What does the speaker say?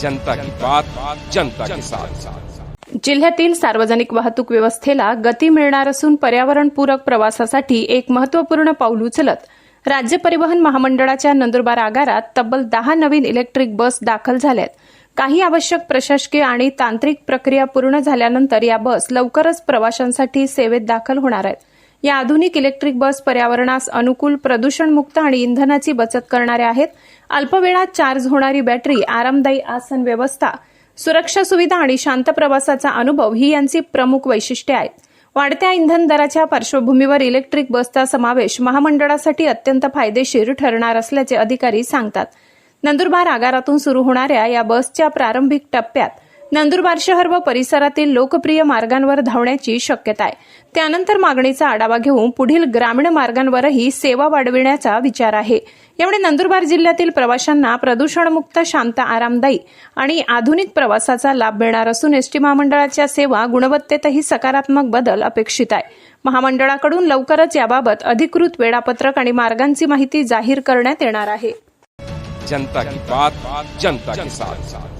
जनता की बात जनता के साथ। जिल्ह्यातील सार्वजनिक वाहतूक व्यवस्थेला गती मिळणार असून पर्यावरणपूरक प्रवासासाठी एक महत्त्वपूर्ण पाऊल उचलत राज्य परिवहन महामंडळाच्या नंदुरबार आगारात तब्बल दहा नवीन इलेक्ट्रिक बस दाखल झाल्यात. काही आवश्यक प्रशासकीय आणि तांत्रिक प्रक्रिया पूर्ण झाल्यानंतर या बस लवकरच प्रवाशांसाठी सेवेत दाखल होणार आहेत. या आधुनिक इलेक्ट्रिक बस पर्यावरणास अनुकूल प्रदूषणमुक्त आणि इंधनाची बचत करणाऱ्या आहेत. अल्पवेळात चार्ज होणारी बॅटरी आरामदायी आसन व्यवस्था सुरक्षा सुविधा आणि शांत प्रवासाचा अनुभव ही यांची प्रमुख वैशिष्ट्ये आहेत. वाढत्या इंधन दराच्या पार्श्वभूमीवर इलेक्ट्रिक बसचा समावेश महामंडळासाठी अत्यंत फायदेशीर ठरणार असल्याचे अधिकारी सांगतात. नंदुरबार आगारातून सुरू होणाऱ्या या बसच्या प्रारंभिक टप्प्यात नंदुरबार शहर व परिसरातील लोकप्रिय मार्गांवर धावण्याची शक्यता आहे. त्यानंतर मागणीचा आढावा घेऊन पुढील ग्रामीण मार्गांवरही सेवा वाढविण्याचा विचार आहे. यामुळे नंदुरबार जिल्ह्यातील प्रवाशांना प्रदूषणमुक्त शांत आरामदायी आणि आधुनिक प्रवासाचा लाभ मिळणार असून एसटी महामंडळाच्या सेवा गुणवत्तेतही सकारात्मक बदल अपेक्षित आहे. महामंडळाकडून लवकरच याबाबत अधिकृत वेळापत्रक आणि मार्गांची माहिती जाहीर करण्यात येणार आहे. जनता की बात जनता साथ.